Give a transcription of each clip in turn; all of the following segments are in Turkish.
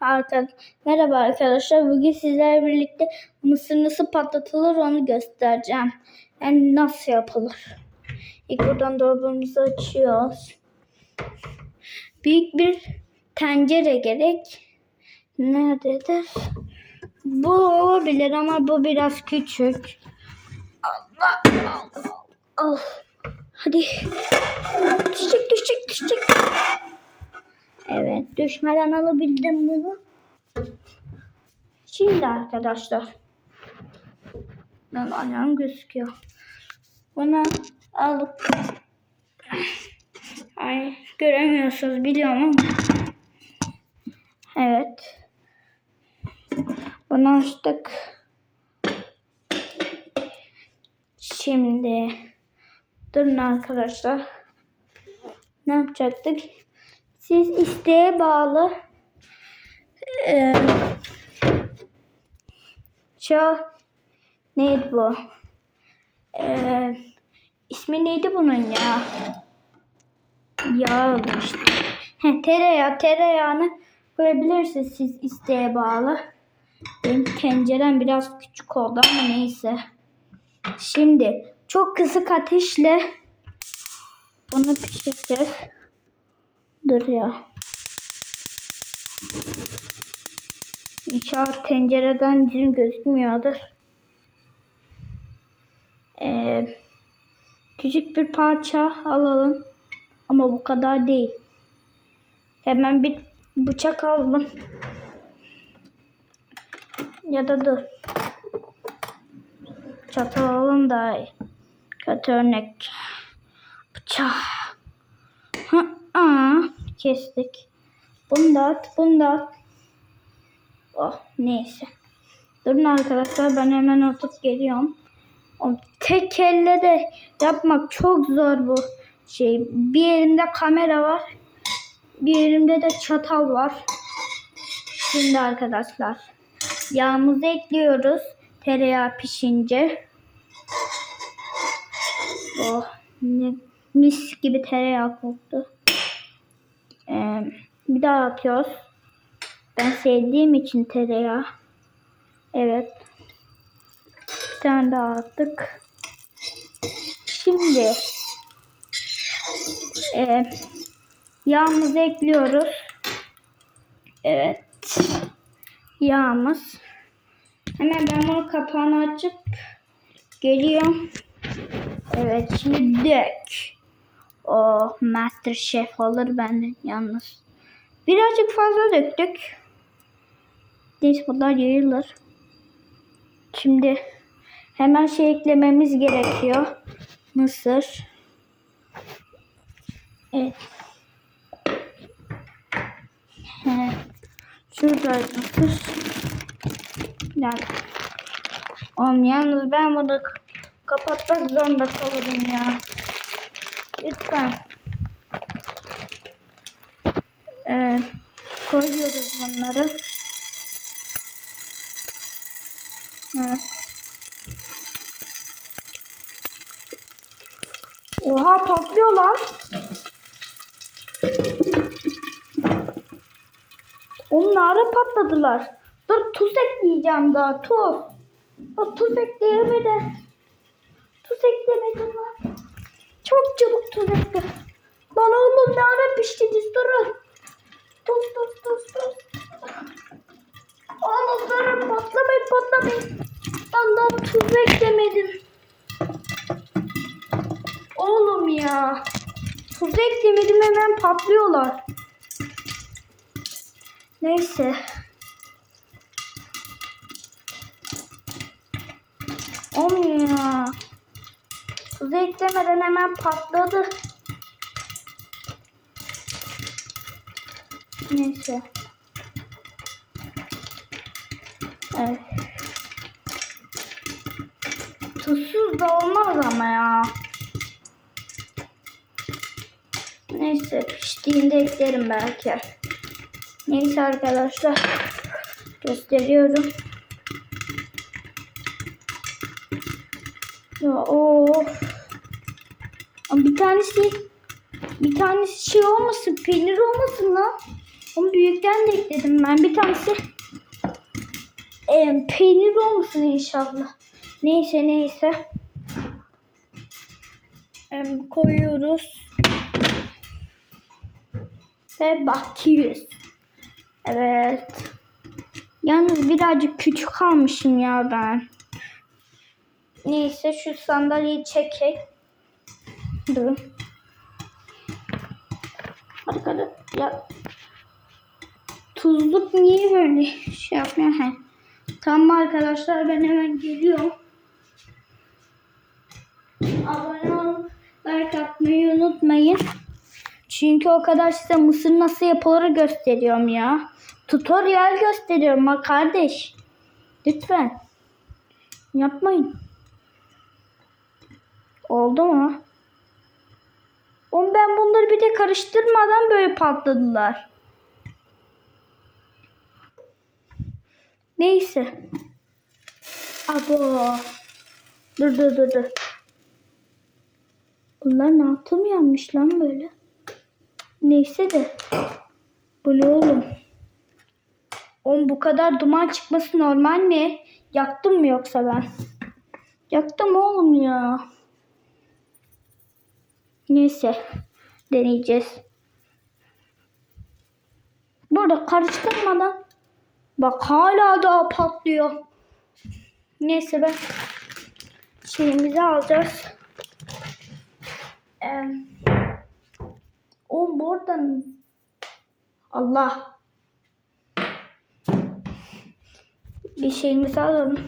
Arka, merhaba arkadaşlar. Bugün sizlerle birlikte mısır nasıl patlatılır onu göstereceğim. Yani nasıl yapılır. İlk buradan dolabımızı açıyoruz. Büyük bir tencere gerek. Nerededir? Bu olabilir ama bu biraz küçük. Allah Allah. Al. Hadi. Düşecek düşecek düşecek. Evet düşmeden alabildim bunu. Şimdi arkadaşlar. Ben ayağım gözüküyor. Bunu alıp Ay göremiyorsunuz biliyorum ama. Evet. Bunu açtık. Şimdi durun arkadaşlar. Ne yapacaktık? Siz isteğe bağlı e, şu neydi bu? E, ismi neydi bunun ya? Yağ işte. He, tereyağı, tereyağını koyabilirsiniz siz isteğe bağlı. Benim tencerem biraz küçük oldu ama neyse. Şimdi çok kısık ateşle bunu pişireceğiz. Dur ya. İnşallah tencereden yüzüm gözükmüyordur. Ee, küçük bir parça alalım. Ama bu kadar değil. Hemen bir bıçak alalım. Ya da dur. Çatal alalım iyi. Kötü örnek. Bıçak. Ha, aa, kestik. Bunu da at, bunu da at. Oh, neyse. Durun arkadaşlar ben hemen atıp geliyorum. O tek elle de yapmak çok zor bu şey. Bir elimde kamera var. Bir elimde de çatal var. Şimdi arkadaşlar yağımızı ekliyoruz. Tereyağı pişince. Oh ne mis gibi tereyağı koktu. Ee, bir daha atıyoruz. Ben sevdiğim için tereyağı. Evet. Bir tane daha attık. Şimdi e, yağımızı ekliyoruz. Evet. Yağımız. Hemen ben bunu kapağını açıp geliyorum. Evet şimdi dök. O Master Chef olur benden yalnız. Birazcık fazla döktük. Neyse bunlar yayılır. Şimdi hemen şey eklememiz gerekiyor. Mısır. Evet. He. Şurada mısır. Dakika. Oğlum yalnız ben bunu kapatmak zorunda kalırım ya. Lütfen. Ee, koyuyoruz bunları. Evet. Oha patlıyor lan. Onlar patladılar. Dur tuz ekleyeceğim daha tuz. O tuz ekleyemedim. Tuz eklemedim lan. Çok çabuk tuz ekle. Lan oğlum ne ara piştiniz durun. Tuz tuz tuz tuz. Oğlum durun patlamayın patlamayın. Lan daha tuz eklemedim. Oğlum ya. Tuz eklemedim hemen patlıyorlar. Neyse. Olmuyor ya. Tuz eklemeden hemen patladı. Neyse. Evet. Tuzsuz da olmaz ama ya. Neyse piştiğinde eklerim belki. Neyse arkadaşlar. Gösteriyorum. Ya of. Ama Bir tanesi bir tanesi şey olmasın, peynir olmasın lan. Onu büyükten de ekledim ben. Bir tanesi e, peynir olmasın inşallah. Neyse neyse. E, koyuyoruz. Ve bakıyoruz. Evet. Yalnız birazcık küçük almışım ya ben. Neyse şu sandalyeyi çekek. Dur. Arkada ya tuzluk niye böyle şey yapmıyor? He. Tamam arkadaşlar ben hemen geliyorum. Abone olun, like atmayı unutmayın. Çünkü o kadar size mısır nasıl yapılır gösteriyorum ya. Tutorial gösteriyorum ha kardeş. Lütfen. Yapmayın. Oldu mu? Oğlum ben bunları bir de karıştırmadan böyle patladılar. Neyse. Abo. Dur dur dur dur. Bunlar ne yaptım yanmış lan böyle. Neyse de. Bu ne oğlum? Oğlum bu kadar duman çıkması normal mi? Yaktım mı yoksa ben? Yaktım oğlum ya. Neyse. Deneyeceğiz. Burada karıştırmadan bak hala daha patlıyor. Neyse ben şeyimizi alacağız. Ee, o buradan Allah bir şeyimizi alalım.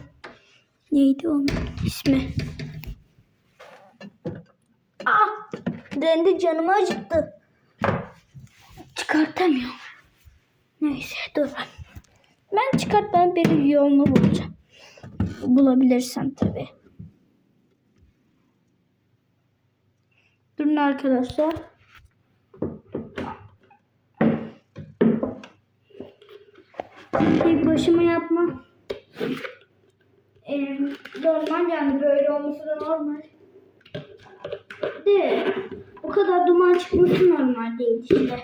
Neydi onun ismi? Dendi canımı acıttı. Çıkartamıyorum. Neyse dur. Ben çıkart ben bir yolunu bulacağım. Bulabilirsem tabii. Durun arkadaşlar. Tek başıma yapma. Ee, normal yani böyle olması da normal. De o kadar duman çıkması normal değil işte.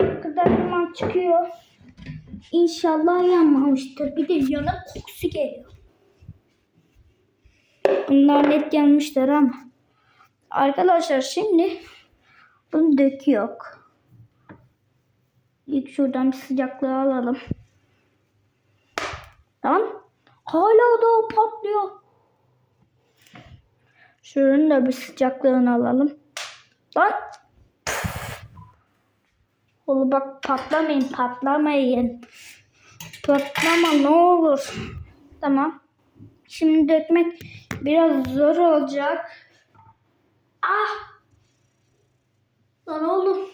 O kadar duman çıkıyor. İnşallah yanmamıştır. Bir de yanık kokusu geliyor. Bunlar net yanmışlar ama. Arkadaşlar şimdi bunu döküyor. İlk şuradan bir sıcaklığı alalım. Tamam. Hala da patlıyor. Şuranın da bir sıcaklığını alalım. Lan. Oğlum bak patlamayın patlamayın. Patlama ne olur. Tamam. Şimdi dökmek biraz zor olacak. Ah. Lan oğlum.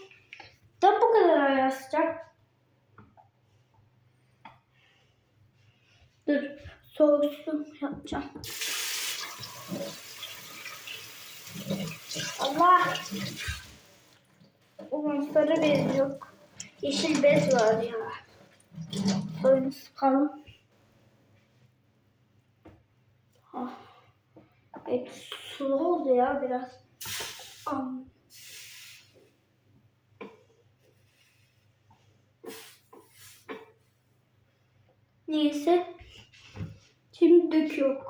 Da bu kadar ayağı sıcak. Dur. Soğuk su yapacağım. Ulan sarı bez yok. Yeşil bez var ya. Böyle sıkalım. Ah. Evet, sulu oldu ya biraz. Am. Neyse. Şimdi döküyor.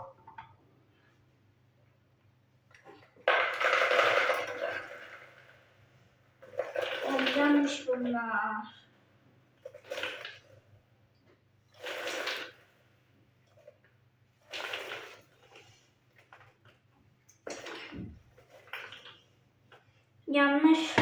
Olacakmış bunlar. Yanlış.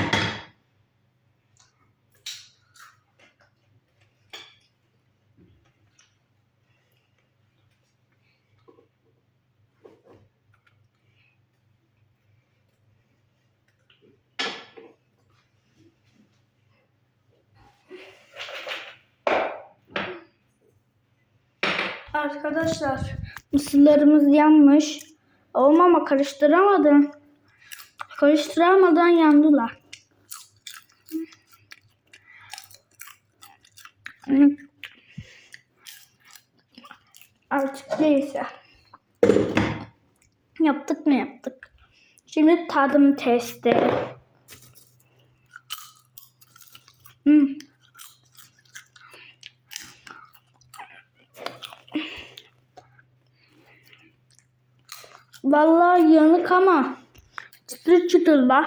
Arkadaşlar mısırlarımız yanmış. Oğlum ama karıştıramadım. Karıştıramadan yandılar. Artık neyse. Yaptık mı yaptık. Şimdi tadım testi. Hmm. Vallahi yanık ama çıtır çıtır da.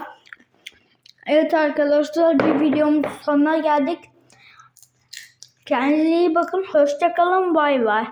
Evet arkadaşlar bir videomuz sonuna geldik. Kendinize iyi bakın. Hoşçakalın. Bay bay.